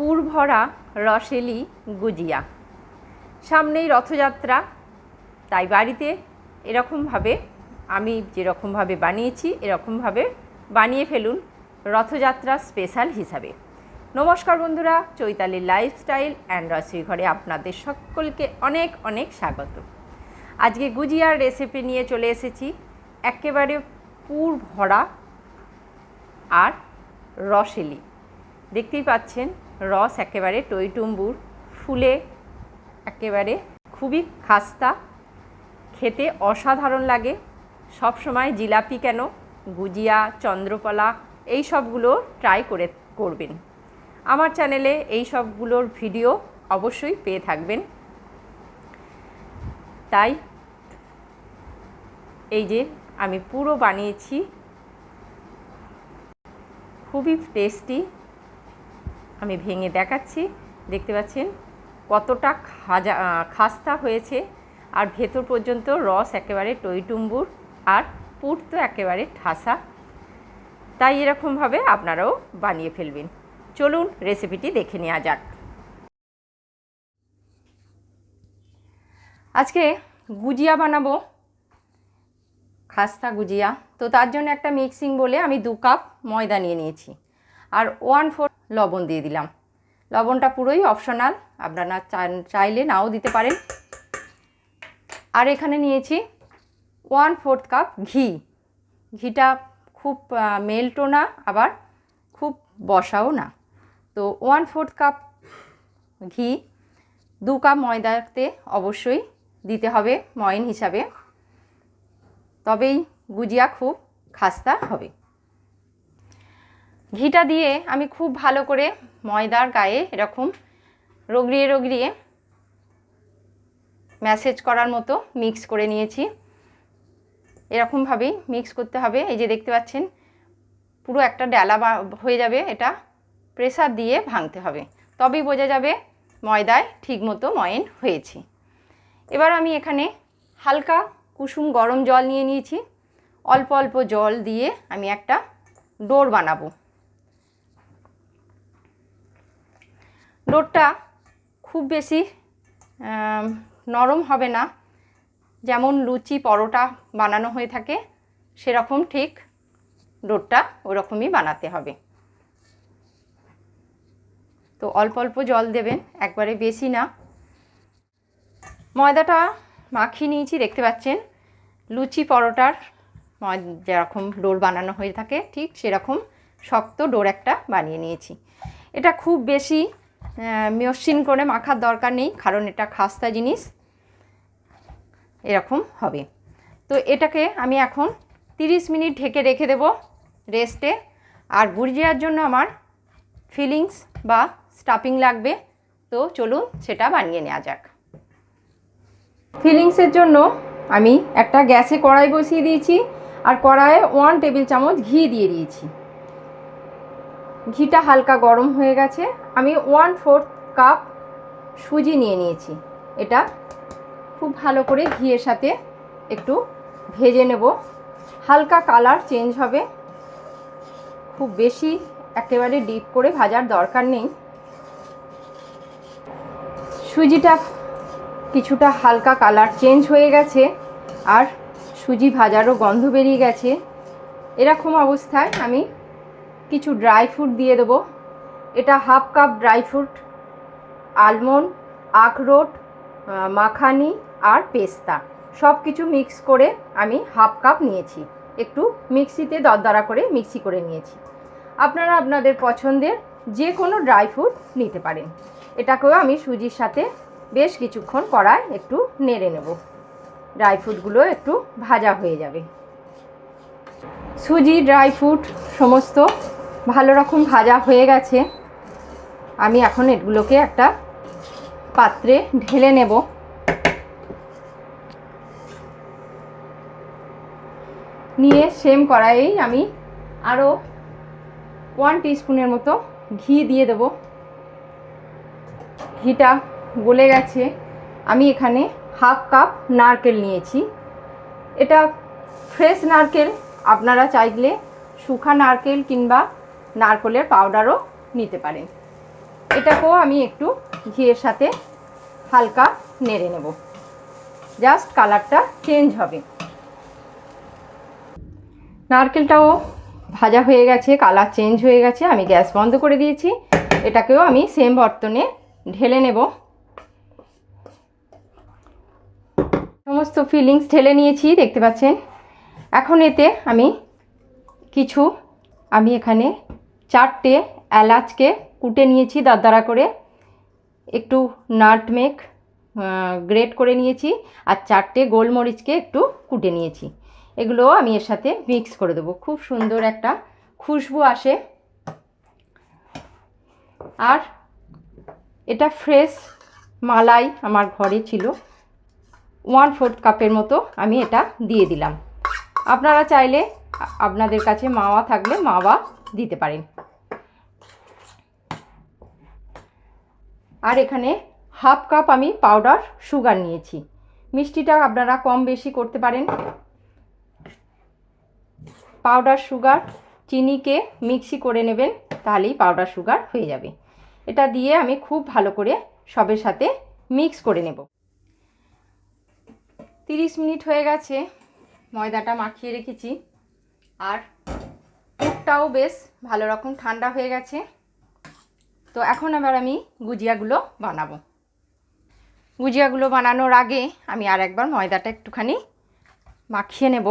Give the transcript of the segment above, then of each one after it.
পুর ভরা রসেলি গুজিয়া। সামনেই রথযাত্রা, তাই বাড়িতে এরকমভাবে, আমি যেরকমভাবে বানিয়েছি, এরকমভাবে বানিয়ে ফেলুন রথযাত্রা স্পেশাল হিসাবে। নমস্কার বন্ধুরা চৈতালির লাইফস্টাইল অ্যান্ড রসির ঘরে আপনাদের সকলকে অনেক অনেক স্বাগত। আজকে গুজিয়ার রেসিপি নিয়ে চলে এসেছি, একেবারে পুর ভরা আর রসেলি। দেখতেই পাচ্ছেন রস একেবারে টইটুম্বুর, ফুলে একেবারে খুবই খাস্তা, খেতে অসাধারণ লাগে। সব সময় জিলাপি কেন, গুজিয়া, চন্দ্রকলা এই সবগুলো ট্রাই করে করবেন। আমার চ্যানেলে এই সবগুলোর ভিডিও অবশ্যই পেয়ে থাকবেন। তাই এই যে আমি পুরো বানিয়েছি, খুবই টেস্টি আমি ভেঙে দেখাচ্ছি। দেখতে পাচ্ছেন কতটা খাজা খাস্তা হয়েছে। আর ভেতর পর্যন্ত রস একেবারে টইটুম্বুর আর পুর তো একেবারে ঠাসা। তাই এরকমভাবে আপনারাও বানিয়ে ফেলবেন। চলুন রেসিপিটি দেখে নেওয়া যাক। আজকে গুজিয়া বানাবো। খাস্তা গুজিয়া। তো তার জন্য একটা মিক্সিং বলে আমি দু কাপ ময়দা নিয়ে নিয়েছি। আর ওয়ান ফোর লবণ দিয়ে দিলাম। লবণটা পুরোই অপশনাল আপনারা চাইলে নাও দিতে পারেন। আর এখানে নিয়েছি ওয়ান ফোর্থ কাপ ঘি। ঘিটা খুব মেল্টও না, আবার খুব বসাও না। তো ওয়ান ফোর্থ কাপ ঘি, দু কাপ ময়দাতে অবশ্যই দিতে হবে, ময়ন হিসাবে। তবেই গুজিয়া খুব খাস্তা হবে। ঘিটা দিয়ে আমি খুব ভালো করে ময়দার গায়ে এরকম রগড়িয়ে রগড়িয়ে ম্যাসেজ করার মতো মিক্স করে নিয়েছি। এরকমভাবেই মিক্স করতে হবে। এই যে দেখতে পাচ্ছেন, পুরো একটা ডালা হয়ে যাবে এটা। প্রেসার দিয়ে ভাঙতে হবে। তবেই বোঝা যাবে ময়দায় ঠিকমতো ময়ন হয়েছে। এবার আমি এখানে হালকা কুসুম গরম জল নিয়ে নিয়েছি। অল্প অল্প জল দিয়ে আমি একটা ডোর বানাবো। ডোরটা খুব বেশি নরম হবে না। যেমন লুচি, পরোটা বানানো হয়ে থাকে, সেরকম ঠিক ডোরটা ওরকমই বানাতে হবে। তো অল্প অল্প জল দেবেন, একবারে বেশি না। ময়দাটা মাখিয়ে নিয়েছি, দেখতে পাচ্ছেন? লুচি, পরোটার যেরকম ডোর বানানো হয়ে থাকে, ঠিক সেরকম শক্ত ডোর একটা বানিয়ে নিয়েছি। এটা খুব বেশি মসৃণ করে মাখার দরকার নেই, কারণ এটা খাস্তা জিনিস। এরকম হবে। তো এটাকে আমি এখন 30 মিনিট ঢেকে রেখে দেব রেস্টে। আর গুজিয়ার জন্য আমার ফিলিংস বা স্টাফিং লাগবে। তো চলুন সেটা বানিয়ে নেওয়া যাক। ফিলিংসের জন্য আমি একটা গ্যাসে কড়াই বসিয়ে দিয়েছি। আর কড়াইয়ে ওয়ান টেবিল চামচ ঘি দিয়ে দিয়েছি। ঘিটা হালকা গরম হয়ে গেছে। আমি ওয়ান ফোর্থ কাপ সুজি নিয়ে নিয়েছি। এটা খুব ভালো করে ঘিয়ের সাথে একটু ভেজে নেব। হালকা কালার চেঞ্জ হবে। খুব বেশি একেবারে ডিপ করে ভাজার দরকার নেই। সুজিটা কিছুটা হালকা কালার চেঞ্জ হয়ে গেছে আর সুজি ভাজারও গন্ধ বেরিয়ে গেছে। এরকম অবস্থায় আমি কিছু ড্রাই ফ্রুট দিয়ে দেবো। এটা half cup dry fruit almond আখরোট মাখানি আর পেস্তা। সব কিছু মিক্স করে আমি হাফ কাপ নিয়েছি। একটু মিক্সিতে দরদরা করে মিক্সি করে নিয়েছি। আপনারা আপনাদের পছন্দের যে কোনো ড্রাই ফ্রুট নিতে পারেন। এটাকেও আমি সুজির সাথে বেশ কিছুক্ষণ কড়ায় একটু নেড়ে নেব। ড্রাই ফ্রুটগুলো একটু ভাজা হয়ে যাবে। সুজি ড্রাই ফ্রুট সমস্ত ভালো রকম ভাজা হয়ে গেছে। আমি এখন এগুলোকে একটা পাত্রে ঢেলে নেব। নিয়ে সেম কড়াইয়েই আমি আরও ওয়ান টিস্পুনের মতো ঘি দিয়ে দেব। ঘিটা গলে গেছে। আমি এখানে হাফ কাপ নারকেল নিয়েছি। এটা ফ্রেশ নারকেল। আপনারা চাইলে শুকা নারকেল কিংবা নারকেলের পাউডারও নিতে পারেন। এটাকেও আমি একটু ঘিয়ের সাথে হালকা নেড়ে নেব। জাস্ট কালারটা চেঞ্জ হবে। নারকেলটাও ভাজা হয়ে গেছে, কালার চেঞ্জ হয়ে গেছে, আমি গ্যাস বন্ধ করে দিয়েছি। এটাকেও আমি সেম বর্তনে ঢেলে নেব। সমস্ত ফিলিংস ঢেলে নিয়েছি, দেখতে পাচ্ছেন? এখন এতে আমি কিছু, আমি এখানে চারটে এলাচকে কুটে নিয়েছি দারদারা করে। একটু নাটমেক গ্রেট করে নিয়েছি আর চারটে গোলমরিচকে একটু কুটে নিয়েছি। এগুলো আমি এর সাথে মিক্স করে দেবো। খুব সুন্দর একটা খুশবু আসে। আর এটা ফ্রেশ মালাই আমার ঘরে ছিল। ওয়ান ফোর্থ কাপের মতো আমি এটা দিয়ে দিলাম। আপনারা চাইলে আপনাদের কাছে মাওয়া থাকলে মাওয়া দিতে পারেন। আর এখানে হাফ কাপ আমি পাউডার, সুগার নিয়েছি। মিষ্টিটা আপনারা কম বেশি করতে পারেন। পাউডার, সুগার, চিনিকে মিক্সি করে নেবেন, তাহলেই পাউডার, সুগার হয়ে যাবে। এটা দিয়ে আমি খুব ভালো করে সবের সাথে মিক্স করে নেব। তিরিশ মিনিট হয়ে গেছে, ময়দাটা মাখিয়ে রেখেছি। আর দুধটাও বেশ ভালো রকম ঠান্ডা হয়ে গেছে। তো এখন আবার আমি গুজিয়াগুলো বানাবো। গুজিয়াগুলো বানানোর আগে আমি আর একবার ময়দাটা একটুখানি মাখিয়ে নেব।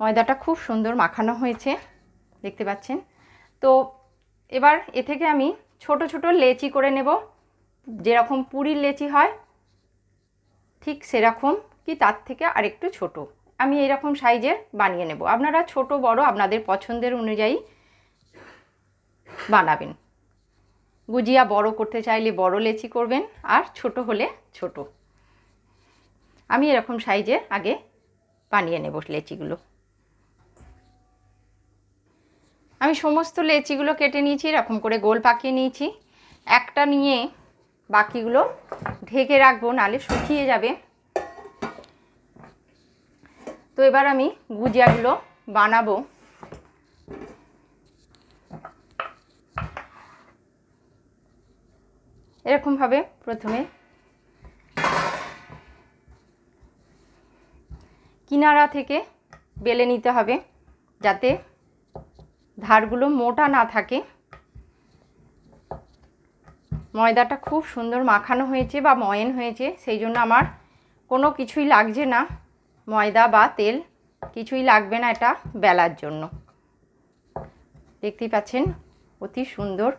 ময়দাটা খুব সুন্দর মাখানো হয়েছে, দেখতে পাচ্ছেন? তো এবার এ থেকে আমি ছোট ছোট লেচি করে নেব। যেরকম পুরীর লেচি হয়, ঠিক সেরকম কি তার থেকে আরেকটু ছোট। আমি এরকম সাইজের বানিয়ে নেব। আপনারা ছোট বড় আপনাদের পছন্দের অনুযায়ী বানাবেন। গুজিয়া বড় করতে চাইলে বড় লেচি করবেন আর ছোট হলে ছোট। আমি এরকম সাইজে আগে বানিয়ে নেব লেচিগুলো। আমি সমস্ত লেচিগুলো কেটে নিয়েছি, এরকম করে গোল পাকিয়ে নিয়েছি। একটা নিয়ে বাকিগুলো ঢেকে রাখব, নালে শুকিয়ে যাবে। তো এবার আমি গুজিয়াগুলো বানাবো। এরকমভাবে প্রথমে। কিনারা থেকে বেলে নিতে হবে যাতে ধারগুলো মোটা না থাকে। ময়দাটা খুব সুন্দর মাখানো হয়েছে বা ময়েন হয়েছে, সেই জন্য আমার কোনো কিছুই লাগছে না। ময়দা বা তেল কিছুই লাগবে না এটা বেলার জন্য। দেখতেই পাচ্ছেন, অতি সুন্দর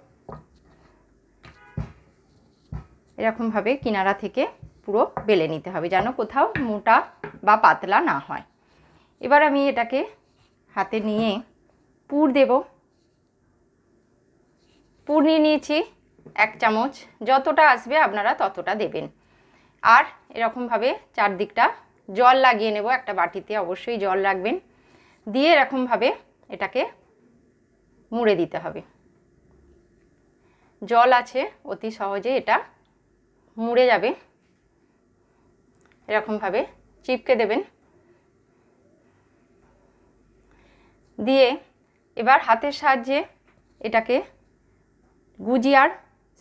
এরকমভাবে কিনারা থেকে পুরো বেলে নিতে হবে, যেন কোথাও মোটা বা পাতলা না হয়। এবার আমি এটাকে হাতে নিয়ে পুর দেব। পুর নিয়ে নিয়েছি এক চামচ, যতটা আসবে আপনারা ততটা দেবেন। আর এরকমভাবে চারদিকটা জল লাগিয়ে নেব, একটা বাটিতে অবশ্যই জল রাখবেন। দিয়ে এরকমভাবে এটাকে মুড়ে দিতে হবে। জল আছে, অতি সহজে এটা মুড়ে যাবে। এরকমভাবে চিপকে দেবেন। দিয়ে এবার হাতের সাহায্যে এটাকে গুজিয়ার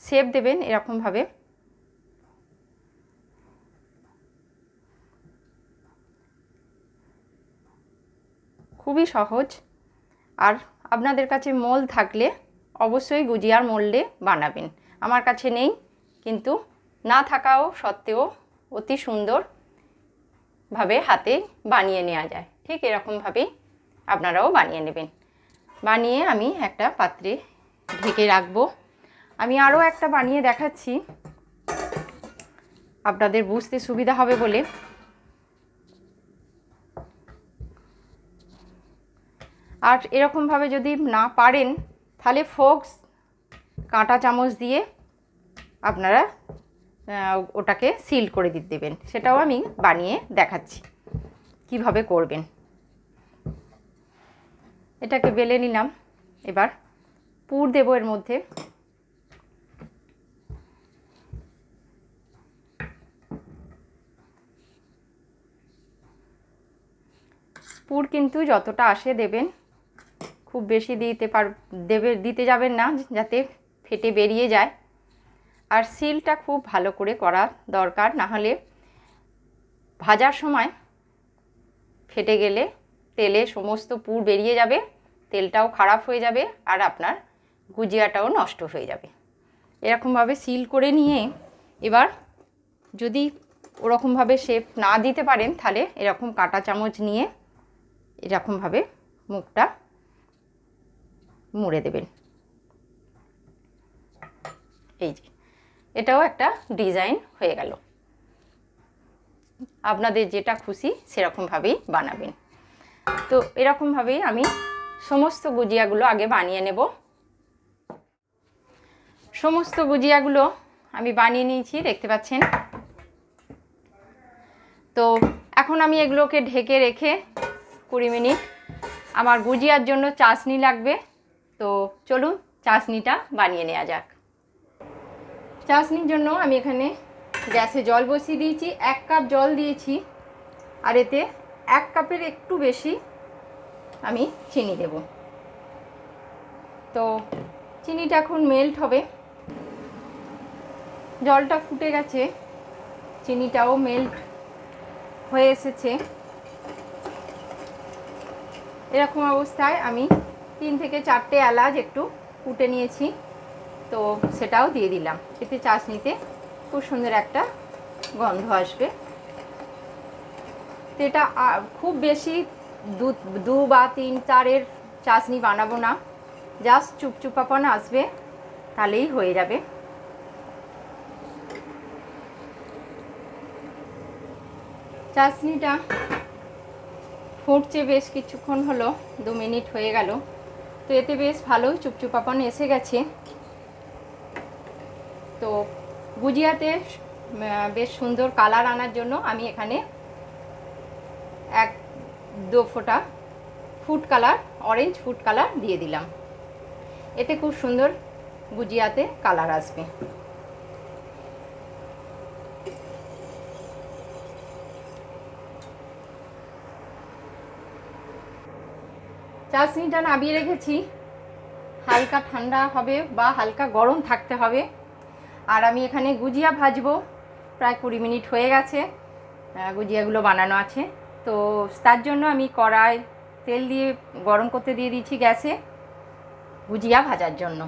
শেপ দেবেন এরকমভাবে। খুবই সহজ। আর আপনাদের কাছে মোল থাকলে অবশ্যই গুজিয়ার মোল্ডে বানাবেন। আমার কাছে নেই, কিন্তু না থাকাও সত্ত্বেও অতি সুন্দরভাবে হাতে বানিয়ে নেওয়া যায়। ঠিক এরকমভাবেই আপনারাও বানিয়ে নেবেন। বানিয়ে আমি একটা পাত্রে ঢেকে রাখব। আমি আরও একটা বানিয়ে দেখাচ্ছি। আপনাদের বুঝতে সুবিধা হবে বলে। আর এরকমভাবে যদি না পারেন, তাহলে ফোক্স, কাঁটা চামচ দিয়ে আপনারা ওটাকে সিল করে দিতে দেবেন। সেটাও আমি বানিয়ে দেখাচ্ছি। কীভাবে করবেন? এটাকে বেলে নিলাম। এবার পুর দেবো এর মধ্যে। পুর কিন্তু যতটা আসে দেবেন, খুব বেশি দিতে পার দেবে দিতে যাবেন না, যাতে ফেটে বেরিয়ে যায়। আর সিলটা খুব ভালো করে করা দরকার না হলে ভাজার সময় ফেটে গেলে তেলে সমস্ত পুর বেরিয়ে যাবে, তেলটাও খারাপ হয়ে যাবে আর আপনার গুজিয়াটাও নষ্ট হয়ে যাবে। এরকমভাবে সিল করে নিয়ে এবার যদি ওরকমভাবে শেপ না দিতে পারেন, তাহলে এরকম কাঁটা চামচ নিয়ে এরকমভাবে মুখটা মুড়ে দেবেন। এই যে। এটাও একটা ডিজাইন হয়ে গেল। আপনাদের যেটা খুশি সেরকমভাবেই বানাবেন। তো এরকমভাবেই আমি সমস্ত গুজিয়াগুলো আগে বানিয়ে নেব। সমস্ত গুজিয়াগুলো আমি বানিয়ে নিয়েছি, দেখতে পাচ্ছেন? তো এখন আমি এগুলোকে ঢেকে রেখে কুড়ি মিনিট আমার গুজিয়ার জন্য চাশনি লাগবে। তো চলুন চাশনিটা বানিয়ে নেওয়া যাক। চাশনির জন্য আমি এখানে গ্যাসে জল বসিয়ে দিয়েছি, এক কাপ জল দিয়েছি। আর এতে এক কাপের একটু বেশি আমি চিনি দেব। তো চিনিটা এখন মেল্ট হবে। জলটা ফুটে গেছে, চিনিটাও মেল্ট হয়ে এসেছে। এরকম অবস্থায় আমি তিন থেকে চারটে এলাচ একটু কুটে নিয়েছি। তো সেটাও দিয়ে দিলাম। এতে চাশনিতে খুব সুন্দর একটা গন্ধ আসবে। তো এটা খুব বেশি দু দু বা তিন চারের চাশনি বানাবো না। জাস্ট চুপচুপাপন আসবে, তাহলেই হয়ে যাবে। চাশনিটা ফুটছে বেশ কিছুক্ষণ হলো, দু মিনিট হয়ে গেল। তো এতে বেশ ভালোই চুপচুপাপন এসে গেছে। তো গুজিয়াতে বেশ সুন্দর কালার আনার জন্য আমি এখানে এক, দু ফোঁটা food colour orange food colour দিয়ে দিলাম। এতে খুব সুন্দর গুজিয়াতে কালার আসবে। চাশনিটা নামিয়ে রেখেছি। হালকা ঠান্ডা হবে বা হালকা গরম থাকতে হবে। আর আমি এখানে গুজিয়া ভাজবো। প্রায় কুড়ি মিনিট হয়ে গেছে গুজিয়াগুলো বানানো আছে। তো তার জন্য আমি কড়াই তেল দিয়ে গরম করতে দিয়ে দিয়েছি গ্যাসে গুজিয়া ভাজার জন্য।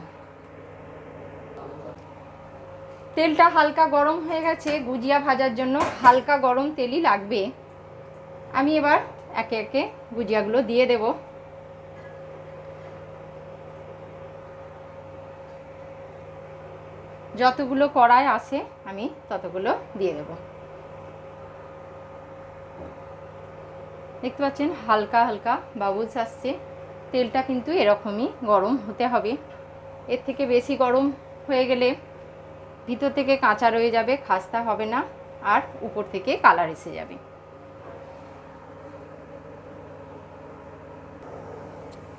তেলটা হালকা গরম হয়ে গেছে, গুজিয়া ভাজার জন্য হালকা গরম তেলই লাগবে। আমি এবার একে একে গুজিয়াগুলো দিয়ে দেবো। যতগুলো কড়াই আসে আমি ততগুলো দিয়ে দেব। দেখতে পাচ্ছেন, হালকা হালকা বাবুলস আসছে। তেলটা কিন্তু এরকমই গরম হতে হবে। এর থেকে বেশি গরম হয়ে গেলে ভিতর থেকে কাঁচা রয়ে যাবে, খাস্তা হবে না, আর উপর থেকে কালার এসে যাবে।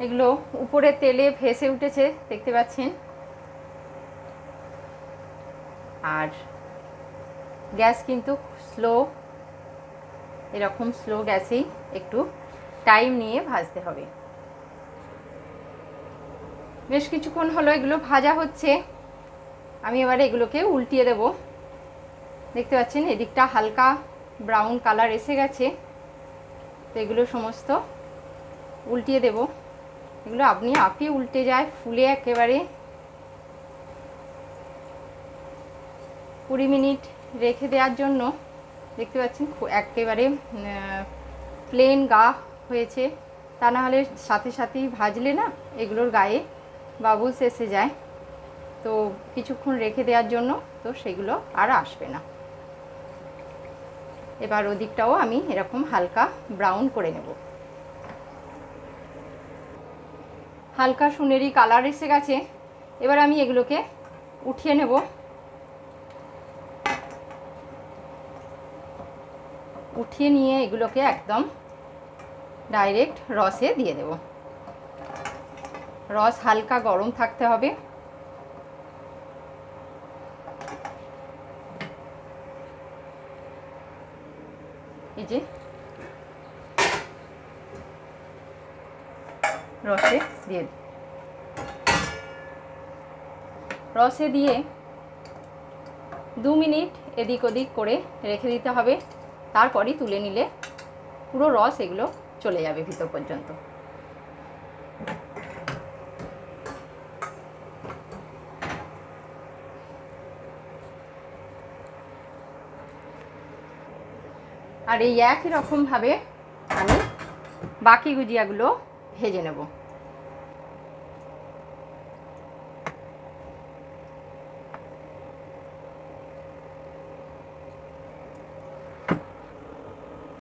এগুলো উপরে তেলে ভেসে উঠেছে, দেখতে পাচ্ছেন। আর গ্যাস কিন্তু স্লো, এরকম স্লো গ্যাসেই একটু টাইম নিয়ে ভাজতে হবে। বেশ কিছুক্ষণ হলো এগুলো ভাজা হচ্ছে। আমি এবারে এগুলোকে উল্টিয়ে দেব। দেখতে পাচ্ছেন, এদিকটা হালকা ব্রাউন কালার এসে গেছে। তো এগুলো সমস্ত উল্টিয়ে দেব। এগুলো আপনি আপনি উল্টে যায়, ফুলে একেবারে কুড়ি মিনিট রেখে দেওয়ার জন্য দেখতে পাচ্ছেন একেবারে প্লেন গা হয়েছে। তা না হলে সাথে সাথেই ভাজলে না এগুলোর গায়ে বাবুলস এসে যায়। তো কিছুক্ষণ রেখে দেওয়ার জন্য তো সেগুলো আর আসবে না। এবার ওদিকটাও আমি এরকম হালকা ব্রাউন করে নেব। হালকা সুনেরি কালার এসে গেছে। এবার আমি এগুলোকে উঠিয়ে নেব। উঠিয়ে নিয়ে এগুলোকে একদম ডাইরেক্ট রসে দিয়ে দেব। রস হালকা গরম থাকতে হবে। এই যে রসে দিয়ে। রসে দিয়ে দু মিনিট এদিক ওদিক করে রেখে দিতে হবে। তারপরই তুলে নিলে পুরো রস এগুলো চলে যাবে ভিতর পর্যন্ত। আর এই একই রকমভাবে আমি বাকি গুজিয়াগুলো ভেজে নেব।